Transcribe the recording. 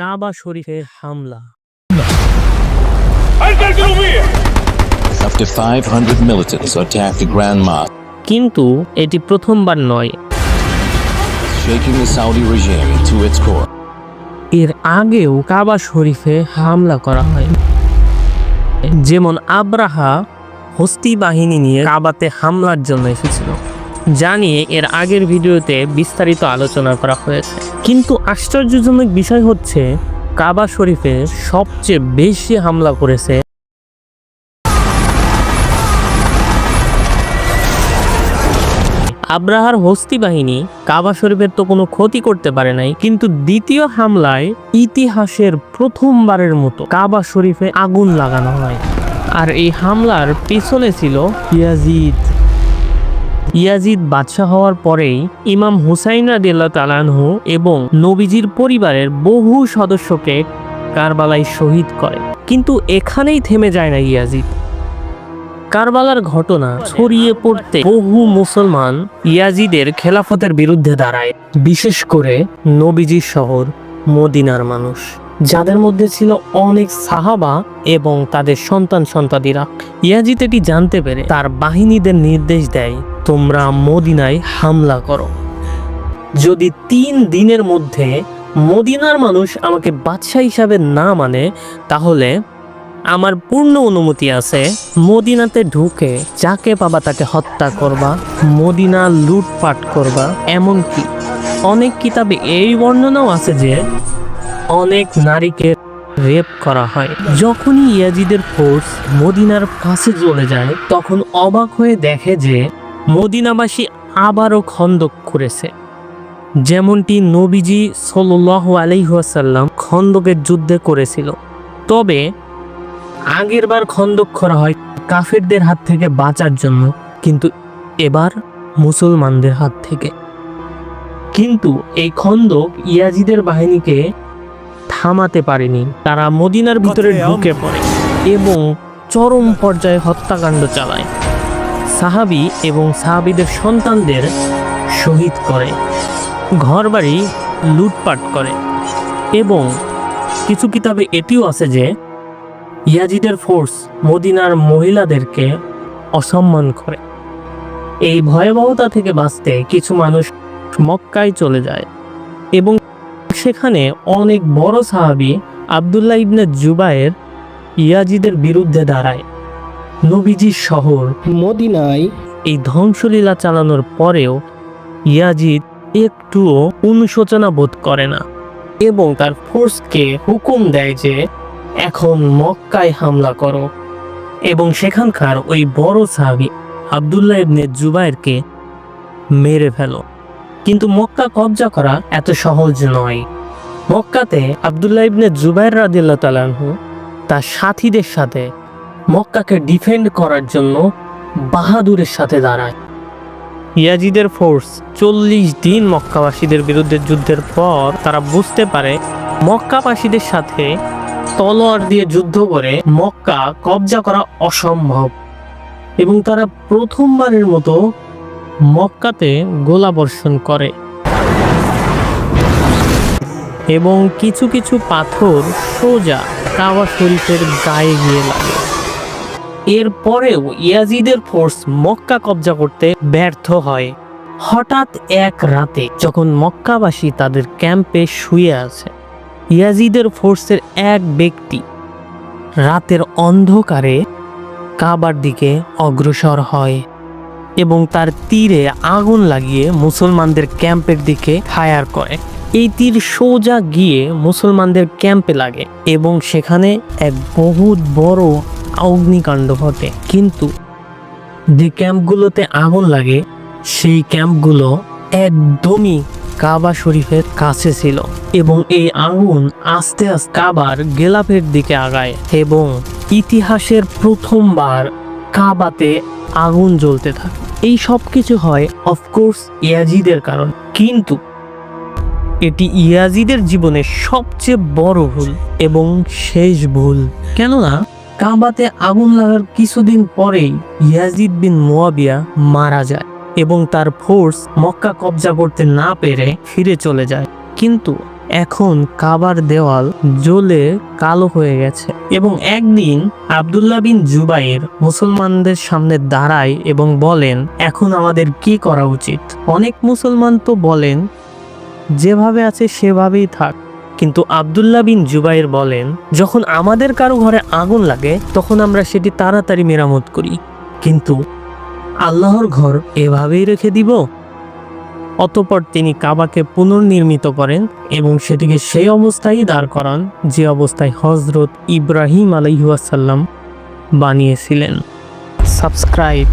কাবা শরীফে হামলা। To 500 militants attacked the Grand Mosque, কিন্তু এটি প্রথমবার নয়। Shaking the Saudi regime to its core. এর আগেও কাবা শরীফে হামলা করা হয়। যেমন আব্রাহা হস্তি বাহিনী নিয়ে কাবাতে হামলার জন্য এসেছিল। জানিয়ে এর আগের ভিডিওতে বিস্তারিত আলোচনা করা হয়েছে। কিন্তু আশ্চর্যজনক বিষয় হচ্ছে, কাবা শরীফে সবচেয়ে বেশি হামলা করেছে আব্রাহার হস্তি বাহিনী। কাবা শরীফের তো কোনো ক্ষতি করতে পারে নাই, কিন্তু দ্বিতীয় হামলায় ইতিহাসের প্রথমবারের মতো কাবা শরীফে আগুন লাগানো হয়। আর এই হামলার পিছনে ছিল ইয়াজিদ। ইয়াজিদ বাদশাহ হওয়ার পরেই ইমাম হুসাইন রাদিয়াল্লাহু তালানহু এবং নবীজির পরিবারের বহু সদস্যকে কারবালায় শহীদ করে। কিন্তু এখানেই থেমে যায় না ইয়াজিদ। কারবালার ঘটনা ছড়িয়ে পড়তে বহু মুসলমান ইয়াজিদের খেলাফতের বিরুদ্ধে দাঁড়ায়, বিশেষ করে নবীজির শহর মদিনার মানুষ। যাদের মধ্যে ছিল অনেক সাহাবা এবং তাদের সন্তান সন্তাদিরা। ইয়াজিদ এটি জানতে পেরে তার বাহিনীদের নির্দেশ দেয়, তোমরা মদিনায় হামলা করো। যদি তিন দিনের মধ্যে মদিনার মানুষ আমাকে বাদশাহ হিসাবে না মানে তাহলে আমার পূর্ণ অনুমতি আছে। মদিনাতে ঢুকে যাকে পাবা তাকে হত্যা করবা, মদিনা লুটপাট করবা। এমনকি অনেক কিতাবে এই বর্ণনাও আছে যে অনেক নারীকে রেপ করা হয়। যখনই ইয়াজিদের ফোর্স মদিনার কাছে চলে যায়, তখন অবাক হয়ে দেখে যে মদিনাবাসী আবারও খন্দক করেছে। যেমনটি নবীজি সাল্লাহ আলাইহাসাল্লাম খন্দকের যুদ্ধে করেছিল। তবে আগের বার খন্দক করা হয় কাফেরদের হাত থেকে বাঁচার জন্য, কিন্তু এবার মুসলমানদের হাত থেকে। কিন্তু এই খন্দক ইয়াজিদের বাহিনীকে থামাতে পারেনি। তারা মদিনার ভিতরে ঢুকে পড়ে এবং চরম পর্যায়ে হত্যাকাণ্ড চালায়। সাহাবি এবং সাহাবিদের সন্তানদের শহীদ করে ঘরবাড়ি লুটপাট করে এবং কিছু কিতাবে এটিও আছে যে ইয়াজিদের ফোর্স মদিনার মহিলাদেরকে অসম্মান করে। এই ভয়াবহতা থেকে বাঁচতে কিছু মানুষ মক্কায় চলে যায় এবং সেখানে অনেক বড় সাহাবি আবদুল্লাহ ইবনে জুবায়ের ইয়াজিদের বিরুদ্ধে দাঁড়ায়। নবীজির শহর মদিনায় এই ধ্বংসলীলা চালানোর পরেও ইয়াজিদ একটুও অনুশোচনা বোধ করে না এবং তার ফোর্সকে হুকুম দেয় যে এখন মক্কায় হামলা করো। এবং সেখানকার ওই বড় সাহাবি আবদুল্লাহ ইবনে জুবাইরকে মেরে ফেলো। কিন্তু মক্কা কবজা করা এত সহজ নয়। মক্কাতে আবদুল্লাহ ইবনে জুবাইর রাদিল্লাহ তালানহু তার সাথীদের সাথে মক্কাকে ডিফেন্ড করার জন্য বাহাদুরের সাথে দাঁড়ায়। ইয়াজিদের ফোর্স চল্লিশ দিন মক্কাবাসীদের বিরুদ্ধে যুদ্ধের পর তারা বুঝতে পারে মক্কাবাসীদের সাথে তলোয়ার দিয়ে যুদ্ধ করে মক্কা কবজা করা অসম্ভব। এবং তারা প্রথমবারের মতো মক্কাতে গোলাবর্ষণ করে। এবং কিছু কিছু পাথর সোজা কাবা শরীফের গায়ে গিয়ে লাগে। এরপরেও ইয়াজিদের ফোর্স মক্কা কবজা করতে ব্যর্থ হয়। হঠাৎ এক রাতে যখন মক্কাবাসী তাদের ক্যাম্পে শুয়ে আছে, ইয়াজিদের ফোর্সের এক ব্যক্তি রাতের অন্ধকারে কাবার দিকে অগ্রসর হয়। এবং তার তীরে আগুন লাগিয়ে মুসলমানদের ক্যাম্পের দিকে ফায়ার করে। এই তীর সোজা গিয়ে মুসলমানদের ক্যাম্পে লাগে এবং সেখানে এক বহুত বড় অগ্নিকাণ্ড ঘটে। কিন্তু যে ক্যাম্পগুলোতে আগুন লাগে, সেই ক্যাম্পগুলো একদমই কাবা শরীফের কাছে ছিল এবং এই আগুন আস্তে আস্তে কাবার গেলাপের দিকে আগায় এবং ইতিহাসের প্রথমবার কাবাতে আগুন জ্বলতে থাকে। এই সব কিছু হয় অফকোর্স ইয়াজিদের কারণ। কিন্তু এটি ইয়াজিদের জীবনের সবচেয়ে বড় ভুল এবং শেষ ভুল। কেননা, কাবাতে আগুন লাগার কিছুদিন পরেই ইয়াজিদ বিন মোয়াবিয়া মারা যায় এবং তার ফোর্স মক্কা কবজা করতে না পেরে ফিরে চলে যায়। কিন্তু এখন কাবার দেওয়াল জ্বলে কালো হয়ে গেছে এবং একদিন আব্দুল্লাহ বিন জুবাইর মুসলমানদের সামনে দাঁড়ায় এবং বলেন, এখন আমাদের কি করা উচিত? অনেক মুসলমান তো বলেন, যেভাবে আছে সেভাবেই থাক। কিন্তু আব্দুল্লাহ বিন জুবাইর বলেন, যখন আমাদের কারও ঘরে আগুন লাগে, তখন আমরা সেটি তাড়াতাড়ি মেরামত করি। কিন্তু আল্লাহর ঘর এভাবেই রেখে দিব? অতপর তিনি কাবাকে পুনর্নির্মিত করেন এবং সেটিকে সেই অবস্থায় দাঁড় করান যে অবস্থায় হজরত ইব্রাহিম আলাইহাসাল্লাম বানিয়েছিলেন। সাবস্ক্রাইব।